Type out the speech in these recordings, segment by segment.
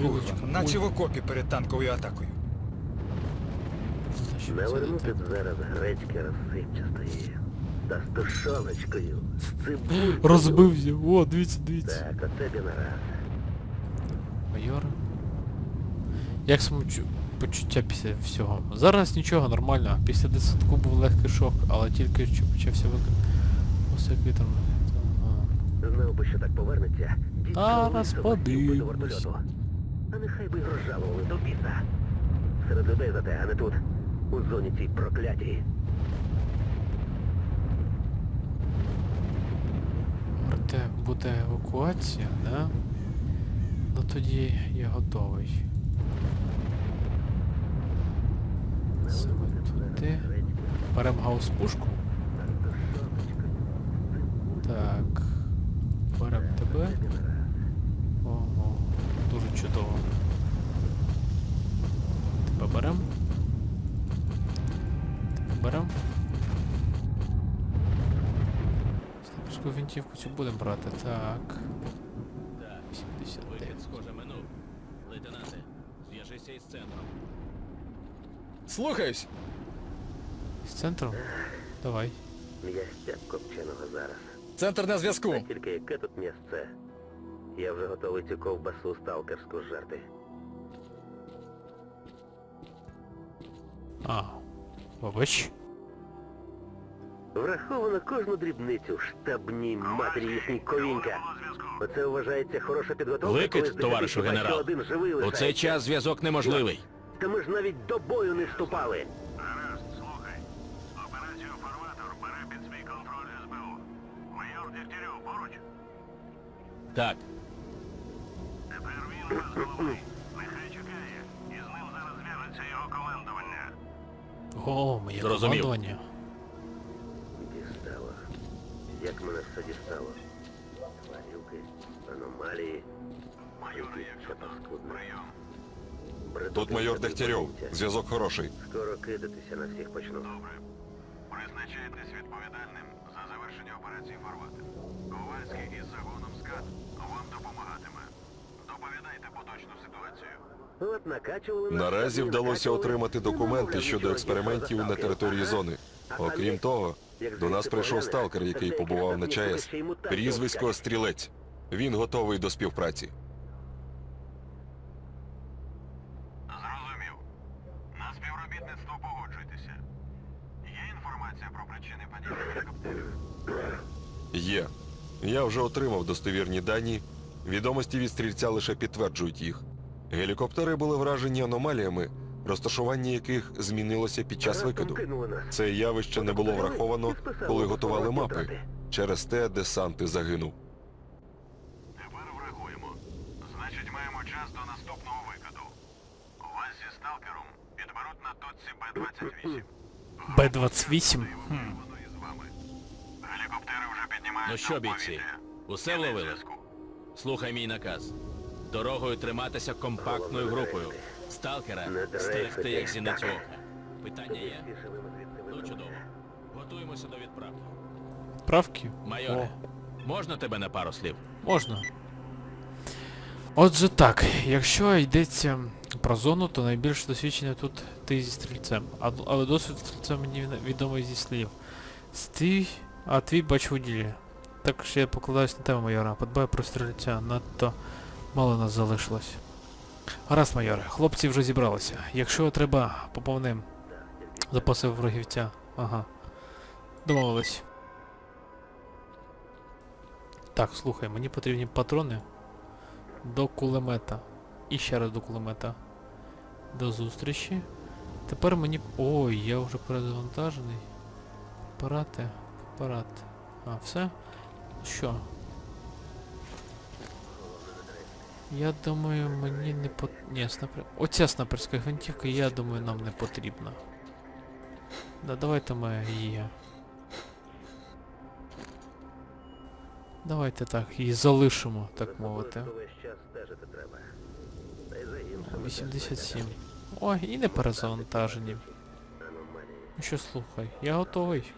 Грибочка. Наче в окопі перед танковою атакою. Де б зараз гречки розсипчастої. Та з тушоночкою, з цибулькою. так? Розбився. О, дивіться, дивіться. Так, оце нараз. Майор. Як самочу... почуття після всього? Зараз нічого, нормально. Після десятку був легкий шок, але тільки що почався викид. Усе вітром. Знав би, що так повернеться. дідько Зараз подивимось. вертольоту. А нехай би розжалували до біса. Серед людей зате, а не тут. У зоні цій проклятій. Проте буде евакуація, да? Ну тоді я готовий. Саме туди. Берем гаус-пушку. Так. Берем тебе. Чудово. Тебе берем. Тебе берем. Снайперську гвинтівку цю будемо брати. Так. Так, 89. вихід, схоже, минув. Лейтенанте, зв'яжися із центром. Слухаюсь. З центру? Давай. Я М'ястя копченого зараз. Центр на зв'язку. А тільки яке тут місце? Я вже готовий цю ковбасу сталкерську жерти. А. Вибач. Враховано кожну дрібницю, штабній матері їхній ковінька. Оце вважається хороша підготовка. Викид, коли з десяти товаришу хіба що генерал. Один живий У цей час зв'язок неможливий. Та ми ж навіть до бою не вступали. Гаразд, слухай. Операцію «Фарватер» бере під свій контроль СБУ. Майор Дегтярьов поруч. Так, Дегтярьов. Зв'язок хороший. Скоро кидатися на всіх почну. Добре. Призначайтесь відповідальним за завершення операції «Фарватер». Ковальський із загоном «Скат» вам допомагатиме. Доповідайте поточну ситуацію. От накачували Наразі вдалося отримати документи щодо експериментів на території зони. Окрім того, до нас прийшов сталкер, який побував на ЧАЕС. Прізвисько. Стрілець. Він готовий до співпраці. Зрозумів. На співробітництво погоджуйтеся. Є інформація про причини падіння гелікоптерів? Є. Я вже отримав достовірні дані. Відомості від стрільця лише підтверджують їх. Гелікоптери були вражені аномаліями, розташування яких змінилося під час викиду. Це явище не було враховано, коли готували мапи. Через те десант і загинув. Тепер врахуємо. Значить, маємо час до наступного викиду. Вас зі сталкером підберуть на точці Б-28. Б-28. Ну що, бійці, усе вловили? слухай мій наказ. Дорогою триматися компактною групою. Сталкера стерегти як зіницю ока. Питання є? Ну чудово. Готуємося до відправки. Правки? Майоре, можна тебе на пару слів? Можна. Отже так, якщо йдеться про зону, то найбільш досвідчений тут ти зі стрільцем. А, але досвід стрільця мені від- відомий зі слів. Стій, а твій бач у ділі. Так що я покладаюсь на тебе, майора. Подбай про стрільця, надто мало нас залишилось. Гаразд, майоре, хлопці вже зібралися. Якщо треба, поповним запаси ворогівця. Ага. Домовились. Так, слухай, мені потрібні патрони до кулемета. І ще раз до кулемета. До зустрічі. Тепер мені... Ой, я вже перезавантажений. Апарати. Апарат. А, все? Що? Я думаю, мені не пот... Ні, снайпер... Оця снайперська гвинтівка, я думаю, нам не потрібна. Да, давайте ми її. Давайте так, її залишимо, так мовити. Хто весь час стежить 87. Ой, і не перезавантажені. Ну що, слухай, я готовий.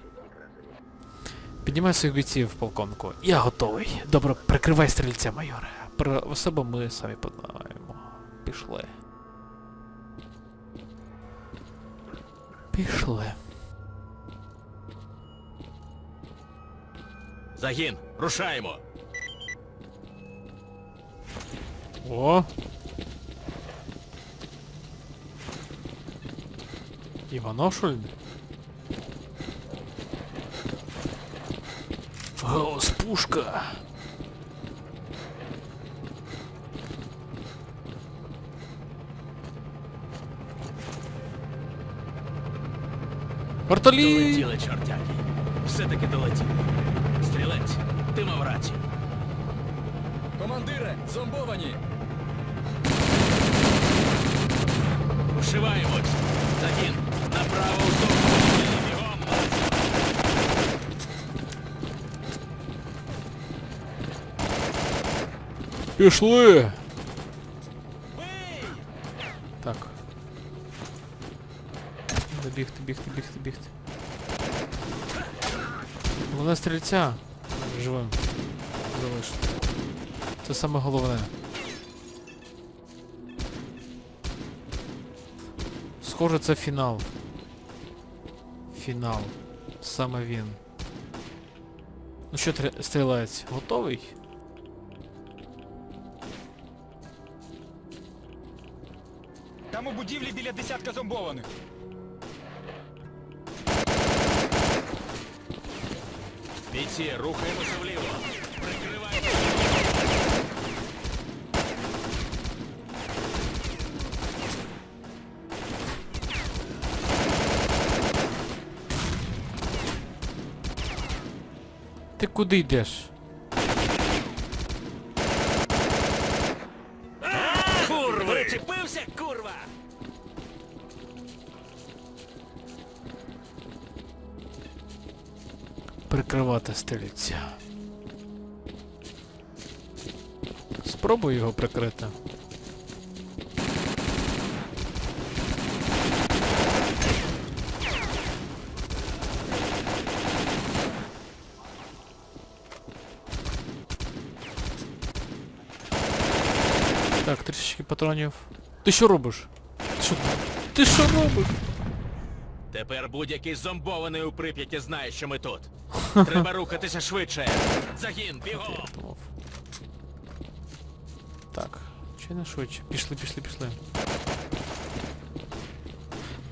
Піднімай своїх бійців, полковнику. Я готовий. Добре, прикривай стрільця, майоре. Про себе ми самі подбаємо. Пішли. Пішли. Загін, рушаємо! О! Іванов, що Гаус пушка. Вертоліт! Долетіли, чортяки. Все-таки долетіли. Стрілець, ти мав рацію. Командире, зомбовані! Вшиваємось. Загін, направо у сторону. Пішли! Так. Бігти, бігти, бігти, бігти. Головне стрільця. Живим. Залишити. Це саме головне. Схоже, це фінал. Фінал. Саме він. Ну що, стрілець, готовий? десятка зомбованих. Бійці, рухаємося вліво. Прикривайте. Ти куди йдеш? Прикривати стрільця. Спробуй його прикрити. Так, трішечки патронів. Ти що робиш? Ти що, ти що робиш? Тепер будь-який зомбований у Прип'яті знає, що ми тут. Треба рухатися швидше. Загін, бігом! Так, чи не швидше? Пішли, пішли, пішли.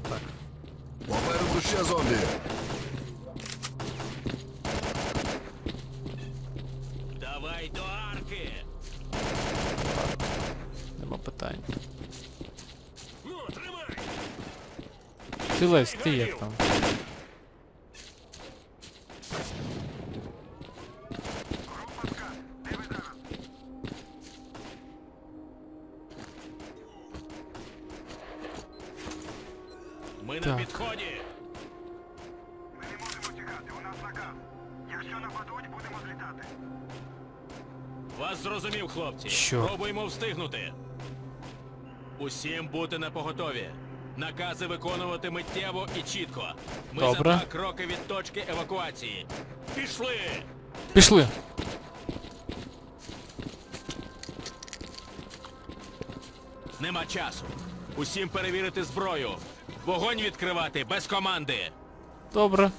Так. Попереду ще зомбі. Давай до арки! Нема питань. Ну, тримай! Ти Лесь, ти як там? Встигнути. Усім бути на поготові. Накази виконувати миттєво і чітко. Ми Добре. за два кроки від точки евакуації. Пішли! Пішли! Нема часу. Усім перевірити зброю. Вогонь відкривати без команди. Добре.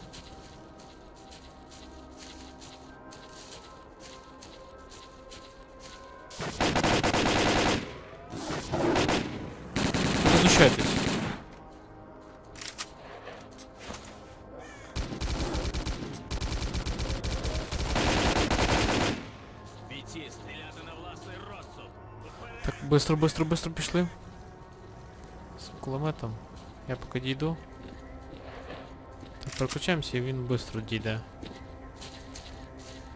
быстро, быстро, быстро пішли. З кулеметом. Я поки дійду. Так, переключаємося і він швидко дійде.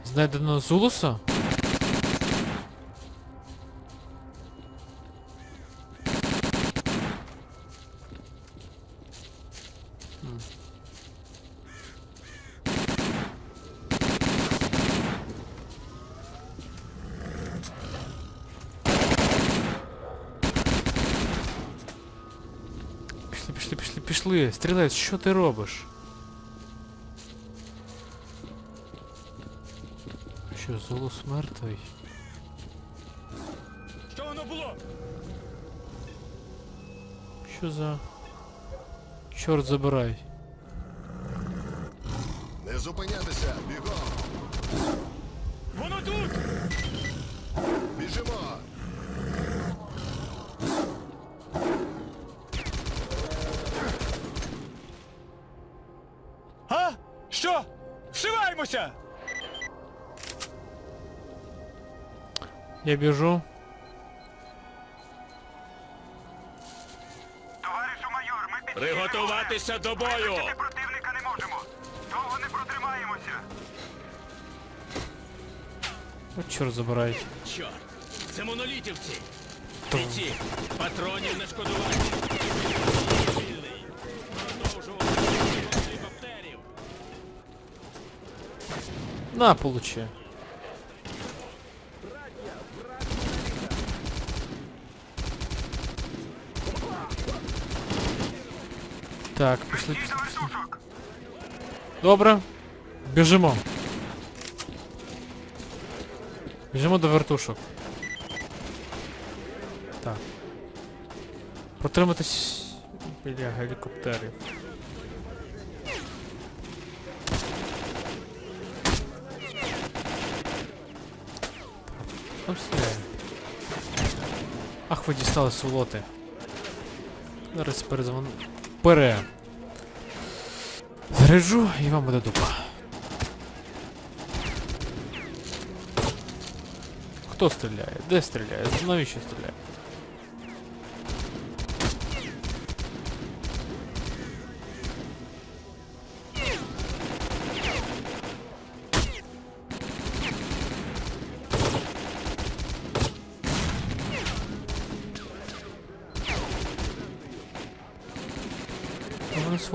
Знайдено Зулуса? Пішли, стрілець, що ти робиш? Що, Золус мертвий? Що воно було? Що за. Чорт забирай. Не зупинятися! Бігом! Вшиваємося! Я біжу. Товаришу майор, ми під Приготуватися до бою! противника не можемо. Довго не протримаємося. От чорт забирай. Чорт! Це монолітівці! Бійці! Патронів не шкодувати! На, получи. Так, пішли. пішли, пішли. Добре. Біжимо. Біжимо до вертушок. Так. Протриматись біля гелікоптерів. Там. Ах, ви дістали сулоти. Зараз перезвон... Пере. Заряджу і вам буде дупа. Хто стріляє? Де стріляє? Навіщо стріляє?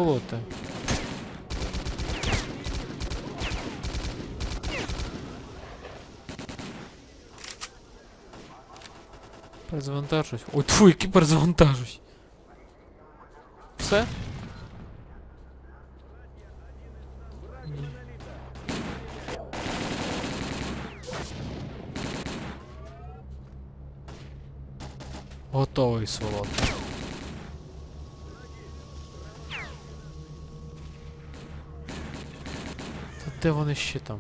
Вони сволоти. Перезавантажусь. Ой, тьфу, які перезавантажусь. Все? Ні. Готовий сволот. Де вони ще там?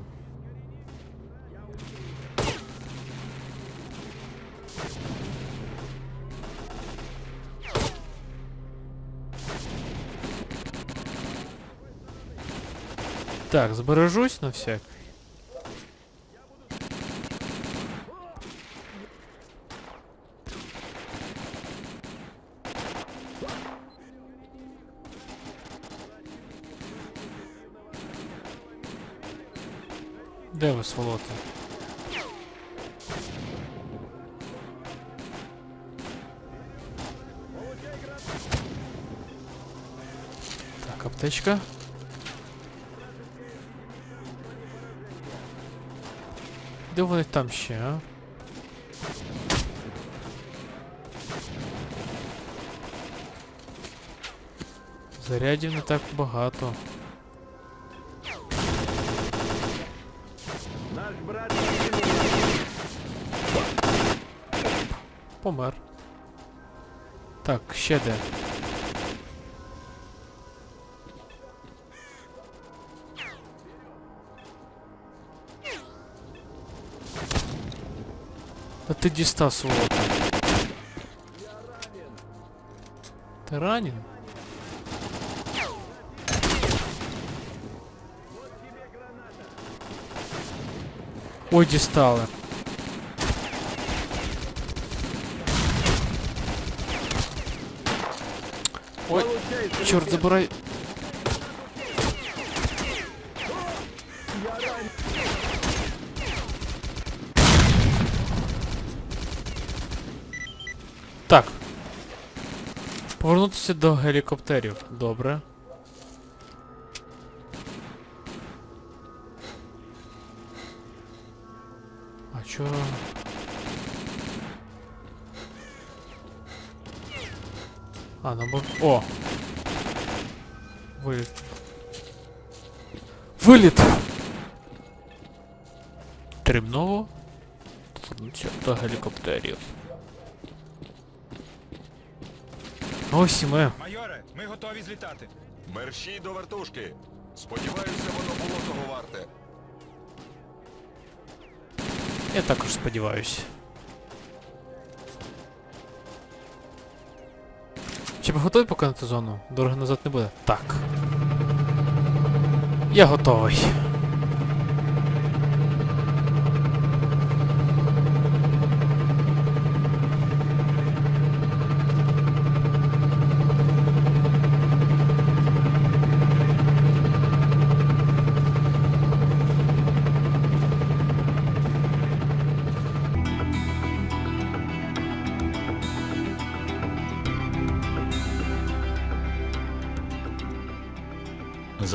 Так, збережусь на всяк. Сволоти? Так, аптечка. Де вони там ще, а? Зарядів не так багато. Помер. Так, ще де. Та ти дістав свого. Ти ранен? Ой, дістали. Ой, чорт, забирай. Так. Повернутися до гелікоптерів. Добре. А чо? А, ну бо... О! Виліт! Повернуться до гелікоптерів. Ось і ми. Майоре, ми готові злітати. Мерщій до вертушки. Сподіваюся, воно було того варте. Я також сподіваюся. Чи ви готові покинути зону? Дороги назад не буде? Так. Я готовий.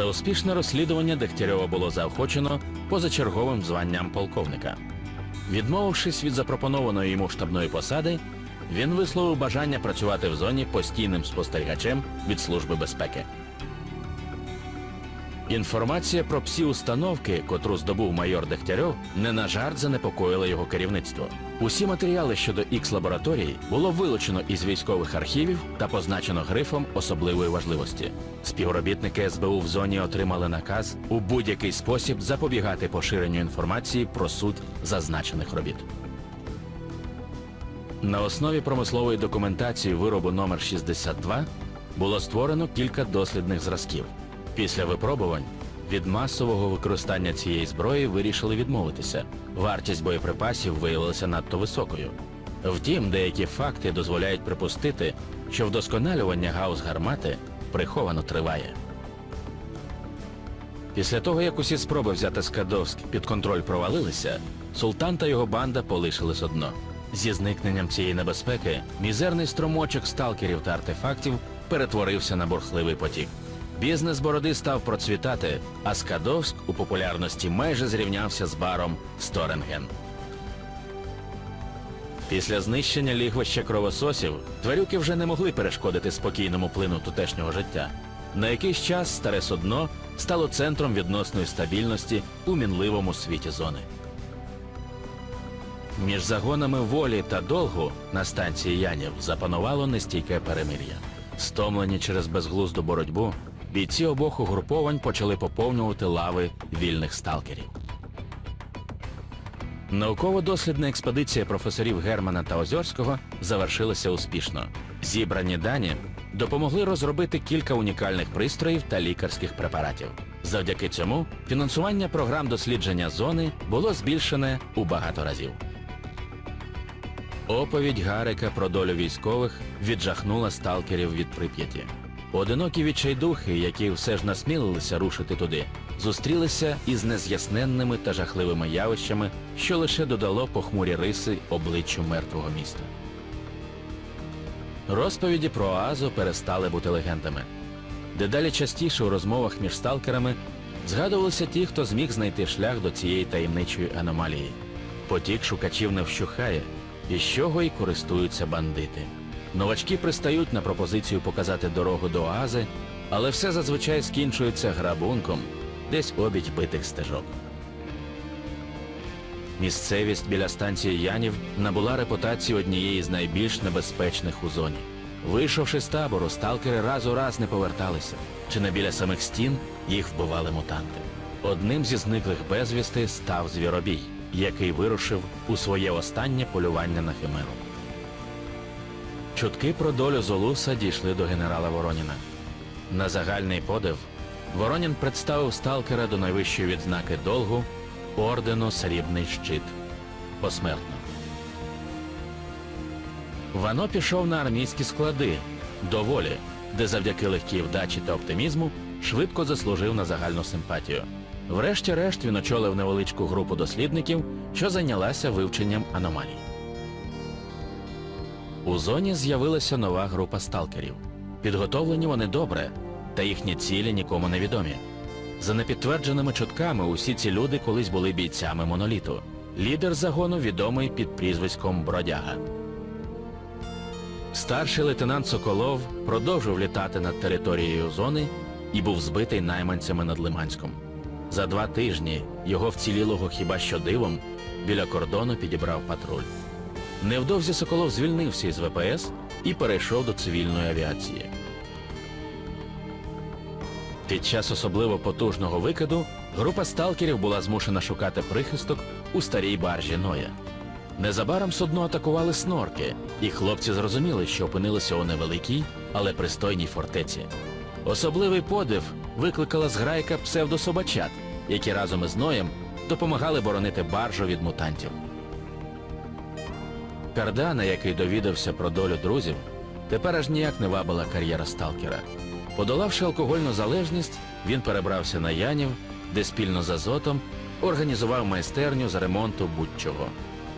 Успішне розслідування Дегтярьова було заохочено позачерговим званням полковника. Відмовившись від запропонованої йому штабної посади, він висловив бажання працювати в зоні постійним спостерігачем від Служби безпеки. Інформація про псі установки, котру здобув майор Дегтярьов, не на жарт занепокоїла його керівництво. Усі матеріали щодо ікс лабораторії було вилучено із військових архівів та позначено грифом особливої важливості. Співробітники СБУ в зоні отримали наказ у будь-який спосіб запобігати поширенню інформації про суть зазначених робіт. На основі промислової документації виробу номер 62 було створено кілька дослідних зразків. Після випробувань від масового використання цієї зброї вирішили відмовитися. Вартість боєприпасів виявилася надто високою. Втім, деякі факти дозволяють припустити, що вдосконалювання гаус гармати приховано триває. Після того, як усі спроби взяти Скадовськ під контроль провалилися, султан та його банда полишились одно. Зі зникненням цієї небезпеки мізерний струмочок сталкерів та артефактів перетворився на бурхливий потік. Бізнес бороди став процвітати, а Скадовськ у популярності майже зрівнявся з баром Сторенген. Після знищення лігвища кровососів тварюки вже не могли перешкодити спокійному плину тутешнього життя. На якийсь час старе судно стало центром відносної стабільності у мінливому світі зони. Між загонами волі та долгу на станції Янів запанувало нестійке перемир'я. Стомлені через безглузду боротьбу, бійці обох угруповань почали поповнювати лави вільних сталкерів. Науково-дослідна експедиція професорів Германа та Озьорського завершилася успішно. Зібрані дані допомогли розробити кілька унікальних пристроїв та лікарських препаратів. Завдяки цьому фінансування програм дослідження зони було збільшене у багато разів. Оповідь Гарика про долю військових віджахнула сталкерів від Прип'яті. Одинокі відчайдухи, які все ж насмілилися рушити туди, зустрілися із нез'ясненними та жахливими явищами, що лише додало похмурі риси обличчю мертвого міста. Розповіді про Оазу перестали бути легендами. Дедалі частіше у розмовах між сталкерами згадувалися ті, хто зміг знайти шлях до цієї таємничої аномалії. Потік шукачів не вщухає, і з чого й користуються бандити. Новачки пристають на пропозицію показати дорогу до Оази, але все зазвичай скінчується грабунком десь обідь битих стежок. Місцевість біля станції Янів набула репутацію однієї з найбільш небезпечних у зоні. Вийшовши з табору, сталкери раз у раз не поверталися, чи не біля самих стін їх вбивали мутанти. Одним зі зниклих безвісти став звіробій, який вирушив у своє останнє полювання на химеру. Чутки про долю Золуса дійшли до генерала Вороніна. На загальний подив Воронін представив сталкера до найвищої відзнаки долгу ордену Срібний щит посмертно. Вано пішов на армійські склади до волі, де завдяки легкій вдачі та оптимізму швидко заслужив на загальну симпатію. Врешті-решт він очолив невеличку групу дослідників, що зайнялася вивченням аномалій. У зоні з'явилася нова група сталкерів. Підготовлені вони добре, та їхні цілі нікому не відомі. За непідтвердженими чутками, усі ці люди колись були бійцями моноліту. Лідер загону відомий під прізвиськом Бродяга. Старший лейтенант Соколов продовжив літати над територією зони і був збитий найманцями над Лиманськом. За два тижні його вцілілого хіба що дивом біля кордону підібрав патруль. Невдовзі Соколов звільнився із ВПС і перейшов до цивільної авіації. Під час особливо потужного викиду група сталкерів була змушена шукати прихисток у старій баржі Ноя. Незабаром судно атакували снорки, і хлопці зрозуміли, що опинилися у невеликій, але пристойній фортеці. Особливий подив викликала зграйка псевдособачат, які разом із Ноєм допомагали боронити баржу від мутантів. Кардана, який довідався про долю друзів, тепер аж ніяк не вабила кар'єра сталкера. Подолавши алкогольну залежність, він перебрався на Янів, де спільно з Азотом організував майстерню з ремонту будь-чого.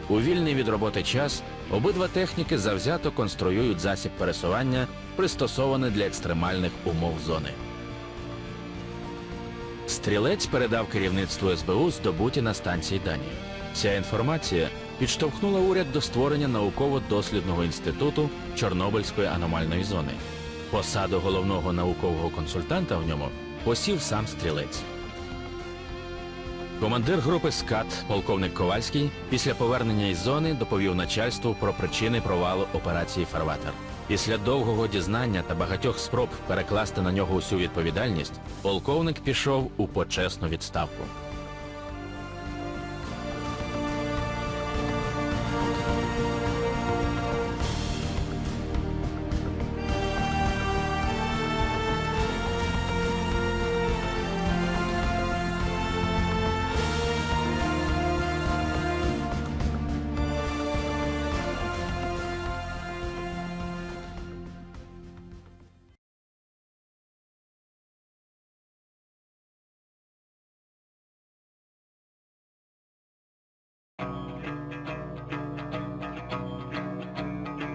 У вільний від роботи час обидва техніки завзято конструюють засіб пересування, пристосований для екстремальних умов зони. Стрілець передав керівництву СБУ здобуті на станції дані. Ця інформація підштовхнула уряд до створення науково-дослідного інституту Чорнобильської аномальної зони. Посаду головного наукового консультанта в ньому посів сам стрілець. Командир групи СКАТ, полковник Ковальський, після повернення із зони доповів начальству про причини провалу операції Фарватер. Після довгого дізнання та багатьох спроб перекласти на нього усю відповідальність, полковник пішов у почесну відставку.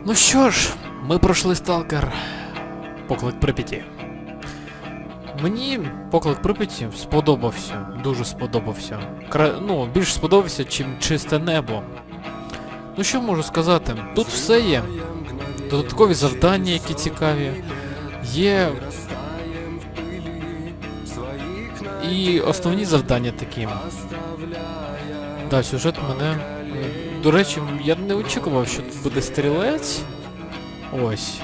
Ну що ж, ми пройшли сталкер. Поклик Прип'яті. Мені поклик Прип'яті сподобався, дуже сподобався. Кра... Ну, більш сподобався, чим чисте небо. Ну що можу сказати? Тут все є. Додаткові завдання, які цікаві. Є. І основні завдання такі. Да, сюжет мене. До речі, я не очікував, що тут буде стрілець. Ось.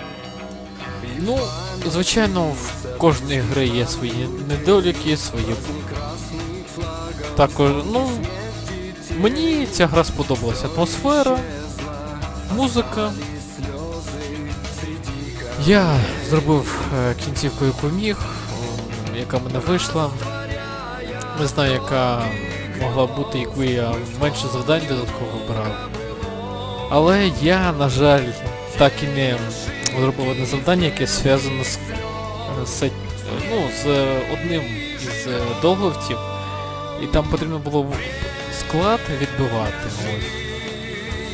Ну, звичайно, в кожної гри є свої недоліки, свої. Також, ну. Мені ця гра сподобалася. Атмосфера, музика. Я зробив е, кінцівку, яку міг, яка мене вийшла. Не знаю, яка могла бути, якби я менше завдань додатково брав. Але я, на жаль, так і не зробив одне завдання, яке зв'язане з, з, ну, з одним із е, долговців. І там потрібно було склад відбивати.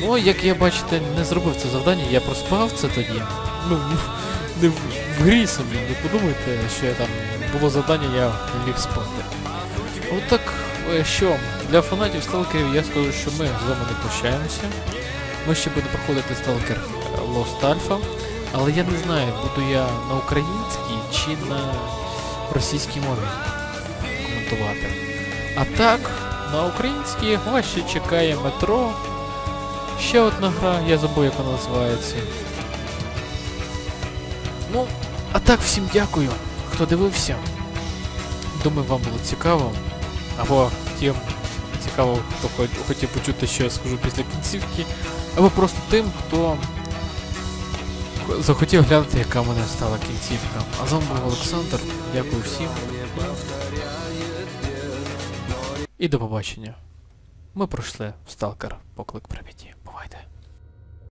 Ну, як я бачите, не зробив це завдання, я проспав це тоді. Ну, не в, в грі собі, не подумайте, що я там було завдання, я ліг спати. От так, е, що, для фанатів сталкерів я скажу, що ми з вами не прощаємося. Ми ще будемо проходити сталкер е, Lost Alpha, але я не знаю, буду я на українській чи на російській мові коментувати. А так, на українській вас ще чекає метро. Ще одна гра, я забув, як вона називається. Ну, а так всім дякую, хто дивився. Думаю, вам було цікаво. Або тим цікаво, хто хотів почути, що я скажу після кінцівки. Або просто тим, хто захотів глянути, яка мене стала кінцівка. А з вами був Олександр. Дякую всім. І до побачення. Ми пройшли в Сталкер поклик Прип'яті. Бувайте.